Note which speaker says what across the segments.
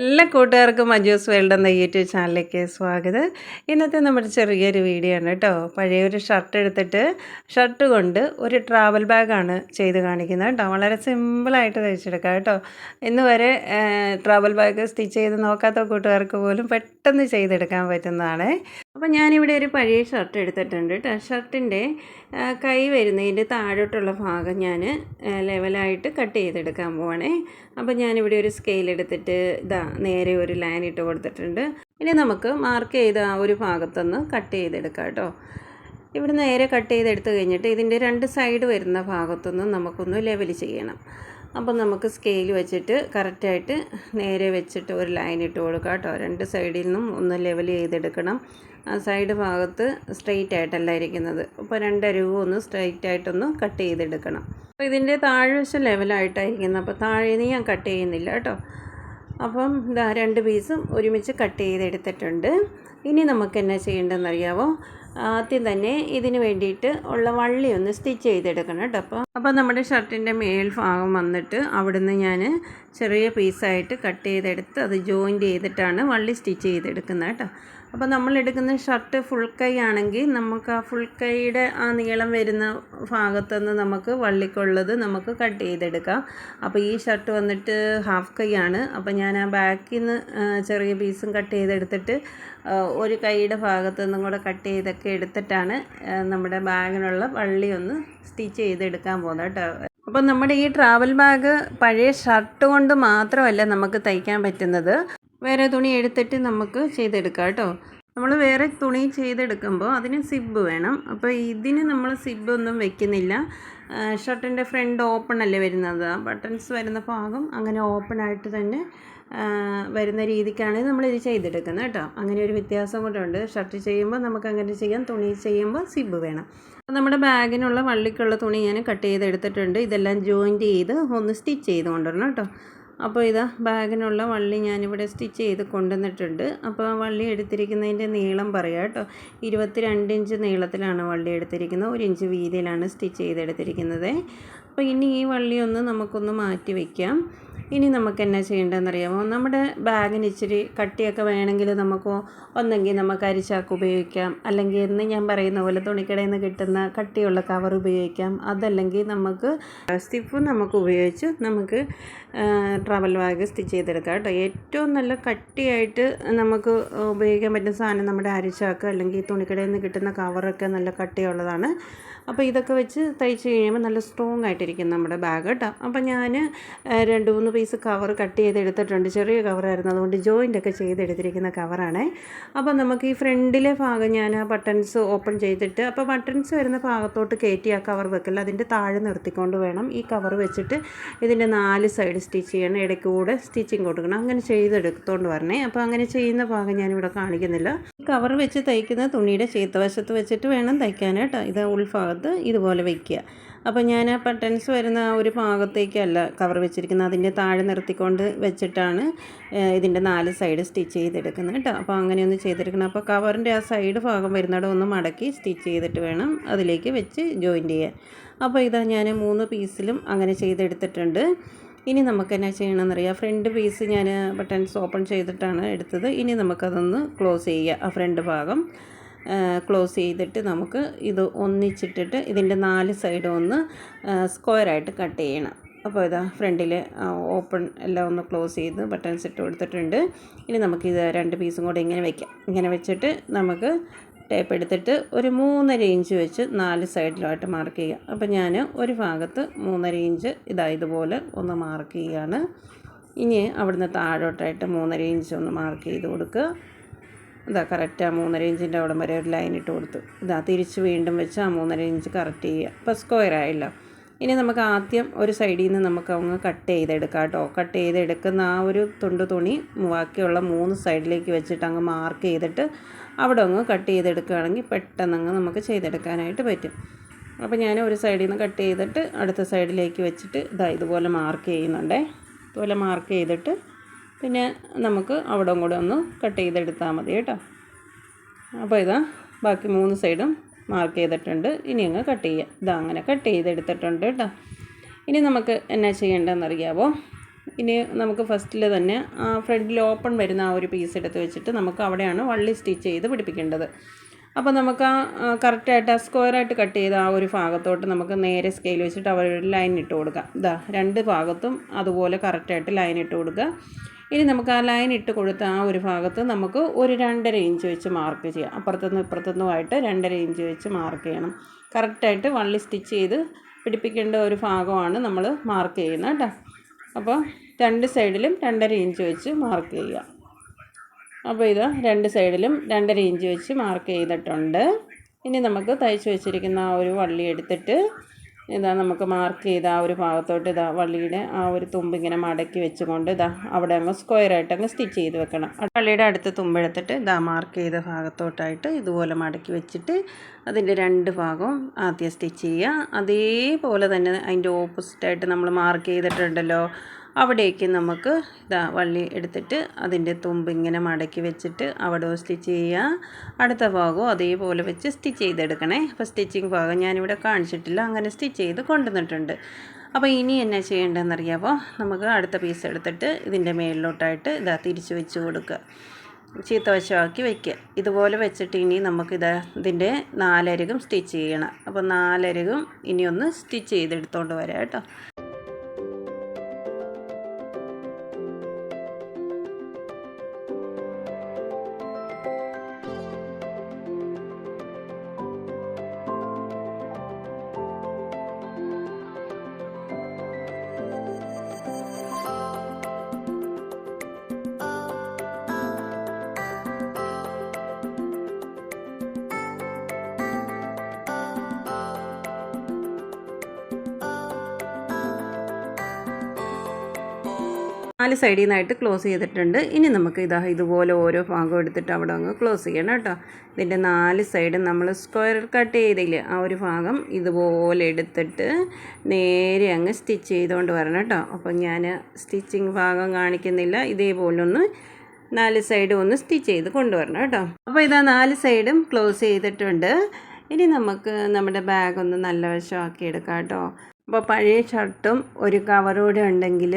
Speaker 1: എല്ലാ കൂട്ടുകാർക്കും മജൂസ് വേൾഡ് എന്ന യൂട്യൂബ് ചാനലിലേക്ക് സ്വാഗതം. ഇന്നത്തെ നമ്മുടെ ചെറിയൊരു വീഡിയോ ആണ് കേട്ടോ. പഴയൊരു ഷർട്ട് എടുത്തിട്ട് ഷർട്ട് കൊണ്ട് ഒരു ട്രാവൽ ബാഗാണ് ചെയ്ത് കാണിക്കുന്നത് കേട്ടോ. വളരെ സിമ്പിളായിട്ട് തയ്ച്ചെടുക്കാം കേട്ടോ. ഇന്ന് വരെ ട്രാവൽ ബാഗ് സ്റ്റിച്ച് ചെയ്ത് നോക്കാത്ത കൂട്ടുകാർക്ക് പോലും പെട്ടെന്ന് ചെയ്തെടുക്കാൻ പറ്റുന്നതാണ്. അപ്പോൾ ഞാനിവിടെ ഒരു പഴയ ഷർട്ട് എടുത്തിട്ടുണ്ട് കേട്ടോ ഷർട്ടിന്റെ കൈ വരുന്നതിന്റെ താഴോട്ടുള്ള ഭാഗം ഞാൻ ലെവലായിട്ട് കട്ട് ചെയ്തെടുക്കാൻ പോവാണേ. അപ്പോൾ ഞാനിവിടെ ഒരു സ്കെയിൽ എടുത്തിട്ട് ഇതാ നേരെ ഒരു ലൈൻ ഇട്ട് കൊടുത്തിട്ടുണ്ട്. ഇനി നമുക്ക് മാർക്ക് ചെയ്ത ആ ഒരു ഭാഗത്തൊന്ന് കട്ട് ചെയ്തെടുക്കാം കേട്ടോ ഇവിടെ നേരെ കട്ട് ചെയ്തെടുത്ത് കഴിഞ്ഞിട്ട് ഇതിന്റെ രണ്ട് സൈഡ് വരുന്ന ഭാഗത്തൊന്നും നമുക്കൊന്ന് ലെവൽ ചെയ്യണം. അപ്പം നമുക്ക് സ്കെയിൽ വെച്ചിട്ട് കറക്റ്റായിട്ട് നേരെ വെച്ചിട്ട് ഒരു ലൈൻ ഇട്ട് കൊടുക്കാം കേട്ടോ. രണ്ട് സൈഡിൽ നിന്നും ഒന്ന് ലെവൽ ചെയ്തെടുക്കണം. ആ സൈഡ് ഭാഗത്ത് സ്ട്രെയിറ്റ് ആയിട്ടല്ല ഇരിക്കുന്നത്. അപ്പോൾ രണ്ടരുവും ഒന്ന് സ്ട്രെയിറ്റ് ആയിട്ടൊന്ന് കട്ട് ചെയ്തെടുക്കണം. അപ്പോൾ ഇതിന്റെ താഴ്വശം ലെവലായിട്ടായിരിക്കുന്നത് അപ്പോൾ താഴേന്ന് ഞാൻ കട്ട് ചെയ്യുന്നില്ല കേട്ടോ. അപ്പം ഇതാ രണ്ട് പീസും ഒരുമിച്ച് കട്ട് ചെയ്തെടുത്തിട്ടുണ്ട്. ഇനി നമുക്ക് എന്നാ ചെയ്യേണ്ടതെന്ന് അറിയാമോ ആദ്യം തന്നെ ഇതിന് വേണ്ടിയിട്ട് ഉള്ള വള്ളി ഒന്ന് സ്റ്റിച്ച് ചെയ്തെടുക്കണം കേട്ടോ. അപ്പോൾ അപ്പോൾ നമ്മുടെ ഷർട്ടിന്റെ മേൽ ഭാഗം വന്നിട്ട് അവിടുന്ന് ഞാൻ ചെറിയ പീസായിട്ട് കട്ട് ചെയ്തെടുത്ത് അത് ജോയിന്റ് ചെയ്തിട്ടാണ് വള്ളി സ്റ്റിച്ച് ചെയ്തെടുക്കുന്നത് കേട്ടോ. അപ്പോൾ നമ്മൾ എടുക്കുന്ന ഷർട്ട് ഫുൾ കൈ ആണെങ്കിൽ നമുക്ക് ആ ഫുൾ കൈയുടെ ആ നീളം വരുന്ന ഭാഗത്തുനിന്ന് നമുക്ക് വള്ളിക്കുള്ളത് നമുക്ക് കട്ട് ചെയ്തെടുക്കാം. അപ്പോൾ ഈ ഷർട്ട് വന്നിട്ട് ഹാഫ് കൈ ആണ്. അപ്പോൾ ഞാൻ ആ ബാക്കിൽ നിന്ന് ചെറിയ പീസും കട്ട് ചെയ്തെടുത്തിട്ട് ഒരു കൈയുടെ ഭാഗത്തു നിന്നും കൂടെ കട്ട് ചെയ്തൊക്കെ എടുത്തിട്ടാണ് നമ്മുടെ ബാഗിനുള്ള വള്ളി ഒന്ന് സ്റ്റിച്ച് ചെയ്തെടുക്കാൻ പോകുന്നത് കേട്ടോ. അപ്പം നമ്മുടെ ഈ ട്രാവൽ ബാഗ് പഴയ ഷർട്ട് കൊണ്ട് മാത്രമല്ല നമുക്ക് തയ്ക്കാൻ പറ്റുന്നത്. വേറെ തുണി എടുത്തിട്ട് നമുക്ക് ചെയ്തെടുക്കാം കേട്ടോ. നമ്മൾ വേറെ തുണി ചെയ്തെടുക്കുമ്പോൾ അതിന് സിബ് വേണം. അപ്പോൾ ഇതിന് നമ്മൾ സിബ് ഒന്നും വെക്കുന്നില്ല. ഷർട്ടിന്റെ ഫ്രണ്ട് ഓപ്പൺ അല്ലേ വരുന്നത്? ബട്ടൺസ് വരുന്ന ഭാഗം അങ്ങനെ ഓപ്പൺ ആയിട്ട് തന്നെ വരുന്ന രീതിക്കാണ് നമ്മളിത് ചെയ്തെടുക്കുന്നത് കേട്ടോ. അങ്ങനെ ഒരു വ്യത്യാസം കൂടെ ഷർട്ട് ചെയ്യുമ്പോൾ നമുക്ക് അങ്ങനെ ചെയ്യാം. തുണി ചെയ്യുമ്പോൾ സിബ് വേണം. അപ്പോൾ നമ്മുടെ ബാഗിനുള്ള വള്ളിക്കുള്ള തുണി ഞാൻ കട്ട് ചെയ്തെടുത്തിട്ടുണ്ട്. ഇതെല്ലാം ജോയിന്റ് ചെയ്ത് ഒന്ന് സ്റ്റിച്ച് ചെയ്ത് കൊണ്ടുവരണം കേട്ടോ. അപ്പോൾ ഇതാ ബാഗിനുള്ള വള്ളി ഞാനിവിടെ സ്റ്റിച്ച് ചെയ്ത് കൊണ്ടുവന്നിട്ടുണ്ട്. അപ്പോൾ വള്ളി എടുത്തിരിക്കുന്നതിന്റെ നീളം പറയാം കേട്ടോ. ഇരുപത്തി രണ്ട് ഇഞ്ച് നീളത്തിലാണ് വള്ളി എടുത്തിരിക്കുന്നത്. ഒരു ഇഞ്ച് വീതിയിലാണ് സ്റ്റിച്ച് ചെയ്തെടുത്തിരിക്കുന്നത്. അപ്പോൾ ഇനി ഈ വള്ളി ഒന്ന് നമുക്കൊന്ന് മാറ്റി വയ്ക്കാം ഇനി നമുക്ക് എന്നാ ചെയ്യേണ്ടതെന്നറിയാമോ? നമ്മുടെ ബാഗിന് ഇച്ചിരി കട്ടിയൊക്കെ വേണമെങ്കിൽ നമുക്ക് ഒന്നെങ്കിൽ നമുക്ക് അരിച്ചാക്ക് ഉപയോഗിക്കാം. അല്ലെങ്കിൽ എന്ന് ഞാൻ പറയുന്ന പോലെ തുണിക്കടയിൽ നിന്ന് കിട്ടുന്ന കട്ടിയുള്ള കവർ ഉപയോഗിക്കാം. അതല്ലെങ്കിൽ നമുക്ക് സ്റ്റിഫ് നമുക്ക് ഉപയോഗിച്ച് നമുക്ക് ട്രാവൽ ബാഗ് സ്റ്റിച്ച് ചെയ്തെടുക്കാം കേട്ടോ. ഏറ്റവും നല്ല കട്ടിയായിട്ട് നമുക്ക് ഉപയോഗിക്കാൻ പറ്റുന്ന സാധനം നമ്മുടെ അരിച്ചാക്ക് അല്ലെങ്കിൽ തുണിക്കടയിൽ നിന്ന് കിട്ടുന്ന കവറൊക്കെ നല്ല കട്ടിയുള്ളതാണ്. അപ്പോൾ ഇതൊക്കെ വെച്ച് തയ്ച്ച് കഴിയുമ്പോൾ നല്ല സ്ട്രോങ് ആയിട്ടിരിക്കും നമ്മുടെ ബാഗ് കേട്ടോ അപ്പോൾ ഞാൻ രണ്ട് മൂന്ന് പീസ് കവർ കട്ട് ചെയ്ത് എടുത്തിട്ടുണ്ട്. ചെറിയ കവറായിരുന്നു അതുകൊണ്ട് ജോയിന്റ് ഒക്കെ ചെയ്തെടുത്തിരിക്കുന്ന കവറാണേ അപ്പോൾ നമുക്ക് ഈ ഫ്രണ്ടിലെ ഭാഗം ഞാൻ ആ ബട്ടൺസ് ഓപ്പൺ ചെയ്തിട്ട് അപ്പോൾ ബട്ടൺസ് വരുന്ന ഭാഗത്തോട്ട് കയറ്റി ആ കവർ വെക്കില്ല അതിന്റെ താഴെ നിർത്തിക്കൊണ്ട് വേണം ഈ കവർ വെച്ചിട്ട് ഇതിന്റെ നാല് സൈഡ് സ്റ്റിച്ച് ചെയ്യണം. ഇടയ്ക്ക് കൂടെ സ്റ്റിച്ചിങ് കൊടുക്കണം. അങ്ങനെ ചെയ്തെടുത്തോണ്ട് വരണേ. അപ്പോൾ അങ്ങനെ ചെയ്യുന്ന ഭാഗം ഞാനിവിടെ കാണിക്കുന്നില്ല. ഈ കവർ വെച്ച് തയ്ക്കുന്ന തുണിയുടെ ചീത്തവശത്ത് വെച്ചിട്ട് വേണം തയ്ക്കാനായിട്ട്. ഇത് ഇത് ഉൾഭാഗത്ത് ഇതുപോലെ വയ്ക്കുക അപ്പോൾ ഞാൻ ആ ബട്ടൺസ് വരുന്ന ആ ഒരു ഭാഗത്തേക്കല്ല കവർ വെച്ചിരിക്കുന്നത്. അതിന്റെ താഴെ നിർത്തിക്കൊണ്ട് വെച്ചിട്ടാണ് ഇതിന്റെ നാല് സൈഡ് സ്റ്റിച്ച് ചെയ്തെടുക്കുന്നത് കേട്ടോ. അപ്പോൾ അങ്ങനെയൊന്ന് ചെയ്തെടുക്കണം. അപ്പോൾ കവറിന്റെ ആ സൈഡ് ഭാഗം വരുന്നിടം ഒന്ന് മടക്കി സ്റ്റിച്ച് ചെയ്തിട്ട് വേണം അതിലേക്ക് വെച്ച് ജോയിൻ ചെയ്യാൻ. അപ്പോൾ ഇതാ ഞാൻ മൂന്ന് പീസിലും അങ്ങനെ ചെയ്തെടുത്തിട്ടുണ്ട്. ഇനി നമുക്ക് എന്നാ ചെയ്യണമെന്നറിയാം. ഫ്രണ്ട് പീസ് ഞാൻ ബട്ടൺസ് ഓപ്പൺ ചെയ്തിട്ടാണ് എടുത്തത്. ഇനി നമുക്കതൊന്ന് ക്ലോസ് ചെയ്യുക. ആ ഫ്രണ്ട് ഭാഗം. ക്ലോസ് ചെയ്തിട്ട് നമുക്ക് ഇത് ഒന്നിച്ചിട്ടിട്ട് ഇതിന്റെ നാല് സൈഡും ഒന്ന് സ്ക്വയറായിട്ട് കട്ട് ചെയ്യണം. അപ്പോൾ ഇതാ ഫ്രണ്ടിൽ ഓപ്പൺ എല്ലാം ഒന്ന് ക്ലോസ് ചെയ്ത് ബട്ടൺസ് ഇട്ട് കൊടുത്തിട്ടുണ്ട്. ഇനി നമുക്ക് ഇത് രണ്ട് പീസും കൂടെ ഇങ്ങനെ വെക്കാം. ഇങ്ങനെ വെച്ചിട്ട് നമുക്ക് ടേപ്പ് എടുത്തിട്ട് ഒരു മൂന്നര ഇഞ്ച് വെച്ച് നാല് സൈഡിലായിട്ട് മാർക്ക് ചെയ്യുക അപ്പോൾ ഞാൻ ഒരു ഭാഗത്ത് മൂന്നര ഇഞ്ച് ഇതാ ഇതുപോലെ ഒന്ന് മാർക്ക് ചെയ്യുകയാണ് ഇനി അവിടുന്ന് താഴോട്ടായിട്ട് മൂന്നര ഇഞ്ച് ഒന്ന് മാർക്ക് ചെയ്ത് കൊടുക്കുക. ഇതാ കറക്റ്റ് ആ മൂന്നര ഇഞ്ചിന്റെ അവിടം വരെ ഒരു ലൈൻ ഇട്ട് കൊടുത്തു. ഇതാ തിരിച്ച് വീണ്ടും വെച്ച് ആ മൂന്നര ഇഞ്ച് കറക്റ്റ് ചെയ്യുക. ഇപ്പോൾ സ്ക്വയർ ഇനി നമുക്ക് ആദ്യം ഒരു സൈഡിൽ നിന്ന് നമുക്ക് അങ്ങ് കട്ട് ചെയ്തെടുക്കാം കേട്ടോ. കട്ട് ചെയ്തെടുക്കുന്ന ആ ഒരു തുണ്ട് തുണി ബാക്കിയുള്ള മൂന്ന് സൈഡിലേക്ക് വെച്ചിട്ട് അങ്ങ് മാർക്ക് ചെയ്തിട്ട് അവിടെ അങ്ങ് കട്ട് ചെയ്തെടുക്കുകയാണെങ്കിൽ പെട്ടെന്ന് അങ്ങ് നമുക്ക് ചെയ്തെടുക്കാനായിട്ട് പറ്റും. അപ്പോൾ ഞാൻ ഒരു സൈഡിൽ നിന്ന് കട്ട് ചെയ്തിട്ട് അടുത്ത സൈഡിലേക്ക് വെച്ചിട്ട് ഇതാ ഇതുപോലെ മാർക്ക് ചെയ്യുന്നുണ്ടേ. ഇതുപോലെ മാർക്ക് ചെയ്തിട്ട് പിന്നെ നമുക്ക് അവിടെ കൂടെ ഒന്ന് കട്ട് ചെയ്തെടുത്താൽ മതി കേട്ടോ. അപ്പോൾ ഇതാ ബാക്കി മൂന്ന് സൈഡും മാർക്ക് ചെയ്തിട്ടുണ്ട്. ഇനി അങ്ങ് കട്ട് ചെയ്യുക ഇതാ അങ്ങനെ കട്ട് ചെയ്തെടുത്തിട്ടുണ്ട് കേട്ടോ. ഇനി നമുക്ക് എന്നാ ചെയ്യേണ്ടതെന്നറിയാമോ ഇനി നമുക്ക് ഫസ്റ്റിൽ തന്നെ ആ ഫ്രണ്ടിൽ ഓപ്പൺ വരുന്ന ആ ഒരു പീസ് എടുത്ത് വെച്ചിട്ട് നമുക്ക് അവിടെയാണ് വള്ളി സ്റ്റിച്ച് ചെയ്ത് പിടിപ്പിക്കേണ്ടത്. അപ്പോൾ നമുക്ക് ആ കറക്റ്റായിട്ട് ആ സ്ക്വയറായിട്ട് കട്ട് ചെയ്ത ആ ഒരു ഭാഗത്തോട്ട് നമുക്ക് നേരെ സ്കെയിൽ വെച്ചിട്ട് അവർ ലൈൻ ഇട്ട് കൊടുക്കാം. ഇതാ രണ്ട് ഭാഗത്തും അതുപോലെ കറക്റ്റായിട്ട് ലൈൻ ഇട്ട് കൊടുക്കുക. ഇനി നമുക്ക് ആ ലൈൻ ഇട്ട് കൊടുത്ത ആ ഒരു ഭാഗത്ത് നമുക്ക് ഒരു രണ്ടര ഇഞ്ച് വെച്ച് മാർക്ക് ചെയ്യാം. അപ്പുറത്തുനിന്ന് ഇപ്പുറത്തുനിന്നുമായിട്ട് രണ്ടര ഇഞ്ച് വെച്ച് മാർക്ക് ചെയ്യണം. കറക്റ്റായിട്ട് വള്ളി സ്റ്റിച്ച് ചെയ്ത് പിടിപ്പിക്കേണ്ട ഒരു ഭാഗമാണ് നമ്മൾ മാർക്ക് ചെയ്യുന്നത് കേട്ടോ. അപ്പോൾ രണ്ട് സൈഡിലും രണ്ടര ഇഞ്ച് വെച്ച് മാർക്ക് ചെയ്യുക. അപ്പോൾ ഇത് രണ്ട് സൈഡിലും രണ്ടര ഇഞ്ച് വെച്ച് മാർക്ക് ചെയ്തിട്ടുണ്ട്. ഇനി നമുക്ക് തയ്ച്ച് വെച്ചിരിക്കുന്ന ആ ഒരു വള്ളി എടുത്തിട്ട് ഇതാ നമുക്ക് മാർക്ക് ചെയ്ത ആ ഒരു ഭാഗത്തോട്ട് ഇതാ വള്ളിയുടെ ആ ഒരു തുമ്പ് ഇങ്ങനെ മടക്കി വെച്ചുകൊണ്ട് ഇതാ അവിടെ അങ്ങ് സ്ക്വയറായിട്ട് അങ്ങ് സ്റ്റിച്ച് ചെയ്ത് വെക്കണം. വള്ളിയുടെ അടുത്ത് തുമ്പെടുത്തിട്ട് ഇതാ മാർക്ക് ചെയ്ത ഭാഗത്തോട്ടായിട്ട് ഇതുപോലെ മടക്കി വെച്ചിട്ട് അതിന്റെ രണ്ട് ഭാഗവും ആദ്യം സ്റ്റിച്ച് ചെയ്യുക. അതേപോലെ തന്നെ അതിന്റെ ഓപ്പോസിറ്റായിട്ട് നമ്മൾ മാർക്ക് ചെയ്തിട്ടുണ്ടല്ലോ. അവിടേക്ക് നമുക്ക് ഇതാ വള്ളി എടുത്തിട്ട് അതിന്റെ തുമ്പ് ഇങ്ങനെ മടക്കി വെച്ചിട്ട് അവിടെ സ്റ്റിച്ച് ചെയ്യുക. അടുത്ത ഭാഗവും അതേപോലെ വെച്ച് സ്റ്റിച്ച് ചെയ്തെടുക്കണേ. അപ്പോൾ സ്റ്റിച്ചിങ് ഭാഗം ഞാനിവിടെ കാണിച്ചിട്ടില്ല. അങ്ങനെ സ്റ്റിച്ച് ചെയ്ത് കൊണ്ടുവന്നിട്ടുണ്ട്. അപ്പോൾ ഇനി എന്നാ ചെയ്യേണ്ടതെന്നറിയാമോ നമുക്ക് അടുത്ത പീസ് എടുത്തിട്ട് ഇതിന്റെ മേളിലോട്ടായിട്ട് ഇതാ തിരിച്ച് വെച്ച് കൊടുക്കുക. ചീത്ത വശമാക്കി വയ്ക്കുക ഇതുപോലെ വെച്ചിട്ട് ഇനി നമുക്കിത് ഇതിന്റെ നാലരകും സ്റ്റിച്ച് ചെയ്യണം. അപ്പോൾ നാലരകും ഇനി ഒന്ന് സ്റ്റിച്ച് ചെയ്തെടുത്തോണ്ട് വരാം കേട്ടോ. നാല് സൈഡിൽ നിന്നായിട്ട് ക്ലോസ് ചെയ്തിട്ടുണ്ട്. ഇനി നമുക്ക് ഇതാ ഇതുപോലെ ഓരോ ഭാഗം എടുത്തിട്ട് അവിടെ അങ്ങ് ക്ലോസ് ചെയ്യണം കേട്ടോ. ഇതിന്റെ നാല് സൈഡും നമ്മൾ സ്ക്വയർ കട്ട് ചെയ്തില്ല ആ ഒരു ഭാഗം ഇതുപോലെ എടുത്തിട്ട് നേരെ അങ്ങ് സ്റ്റിച്ച് ചെയ്തുകൊണ്ട് വരണം കേട്ടോ. അപ്പം ഞാൻ സ്റ്റിച്ചിങ് ഭാഗം കാണിക്കുന്നില്ല. ഇതേപോലെ ഒന്ന് നാല് സൈഡും ഒന്ന് സ്റ്റിച്ച് ചെയ്ത് കൊണ്ടുവരണം കേട്ടോ. അപ്പോൾ ഇതാ നാല് സൈഡും ക്ലോസ് ചെയ്തിട്ടുണ്ട്. ഇനി നമുക്ക് നമ്മുടെ ബാഗ് ഒന്ന് നല്ല വശമാക്കി എടുക്കാം കേട്ടോ. അപ്പോൾ പഴയ ഷർട്ടും ഒരു കവറൂടെ ഉണ്ടെങ്കിൽ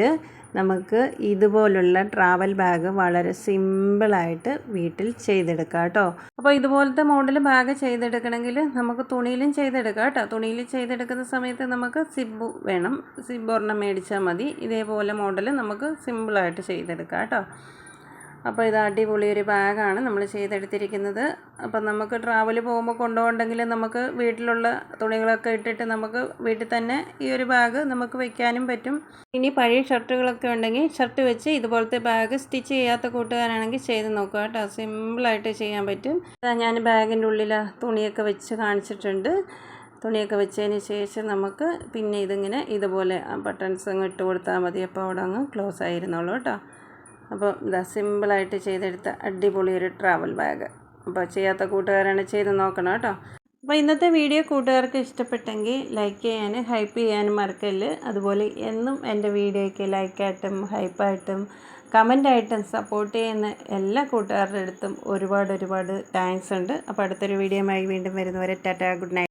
Speaker 1: നമുക്ക് ഇതുപോലുള്ള ട്രാവൽ ബാഗ് വളരെ സിമ്പിളായിട്ട് വീട്ടിൽ ചെയ്തെടുക്കാം കേട്ടോ. അപ്പോൾ ഇതുപോലത്തെ മോഡൽ ബാഗ് ചെയ്തെടുക്കണമെങ്കിൽ നമുക്ക് തുണിയിലും ചെയ്തെടുക്കാം കേട്ടോ. തുണിയിൽ ചെയ്തെടുക്കുന്ന സമയത്ത് നമുക്ക് സിബ് വേണം. സിബ് ഒരെണ്ണം മേടിച്ചാൽ മതി. ഇതേപോലെ മോഡൽ നമുക്ക് സിമ്പിളായിട്ട് ചെയ്തെടുക്കാം കേട്ടോ. അപ്പോൾ ഇത് അടിപൊളി ഒരു ബാഗാണ് നമ്മൾ ചെയ്തെടുത്തിരിക്കുന്നത്. അപ്പം നമുക്ക് ട്രാവൽ പോകുമ്പോൾ കൊണ്ടുപോകണ്ടെങ്കിൽ നമുക്ക് വീട്ടിലുള്ള തുണികളൊക്കെ ഇട്ടിട്ട് നമുക്ക് വീട്ടിൽ തന്നെ ഈ ഒരു ബാഗ് നമുക്ക് വെക്കാനും പറ്റും. ഇനി പഴയ ഷർട്ടുകളൊക്കെ ഉണ്ടെങ്കിൽ ഷർട്ട് വെച്ച് ഇതുപോലത്തെ ബാഗ് സ്റ്റിച്ച് ചെയ്യാത്ത കൂട്ടുകാരാണെങ്കിൽ ചെയ്ത് നോക്കുക കേട്ടോ. സിമ്പിളായിട്ട് ചെയ്യാൻ പറ്റും. ഞാൻ ബാഗിന്റെ ഉള്ളിൽ തുണിയൊക്കെ വെച്ച് കാണിച്ചിട്ടുണ്ട്. തുണിയൊക്കെ വെച്ചതിന് ശേഷം നമുക്ക് പിന്നെ ഇതിങ്ങനെ ഇതുപോലെ ബട്ടൺസ് അങ്ങ് ഇട്ട് കൊടുത്താൽ മതി. അപ്പോൾ അവിടെ അങ്ങ് ക്ലോസ് ആയിരുന്നുള്ളൂ കേട്ടോ. അപ്പോൾ ഇതാ സിമ്പിളായിട്ട് ചെയ്തെടുത്ത അടിപൊളി ഒരു ട്രാവൽ ബാഗ് അപ്പോൾ ചെയ്യാത്ത കൂട്ടുകാരാണ് ചെയ്ത് നോക്കണം കേട്ടോ. അപ്പോൾ ഇന്നത്തെ വീഡിയോ കൂട്ടുകാർക്ക് ഇഷ്ടപ്പെട്ടെങ്കിൽ ലൈക്ക് ചെയ്യാനും ഹൈപ്പ് ചെയ്യാനും മറക്കല്ല്. അതുപോലെ എന്നും എന്റെ വീഡിയോയ്ക്ക് ലൈക്കായിട്ടും ഹൈപ്പായിട്ടും കമന്റായിട്ടും സപ്പോർട്ട് ചെയ്യുന്ന എല്ലാ കൂട്ടുകാരുടെ അടുത്തും ഒരുപാട് ഒരുപാട് താങ്ക്സ് ഉണ്ട്. അപ്പോൾ അടുത്തൊരു വീഡിയോയുമായി വീണ്ടും വരുന്നവരെ ടാറ്റാ ഗുഡ് നൈറ്റ്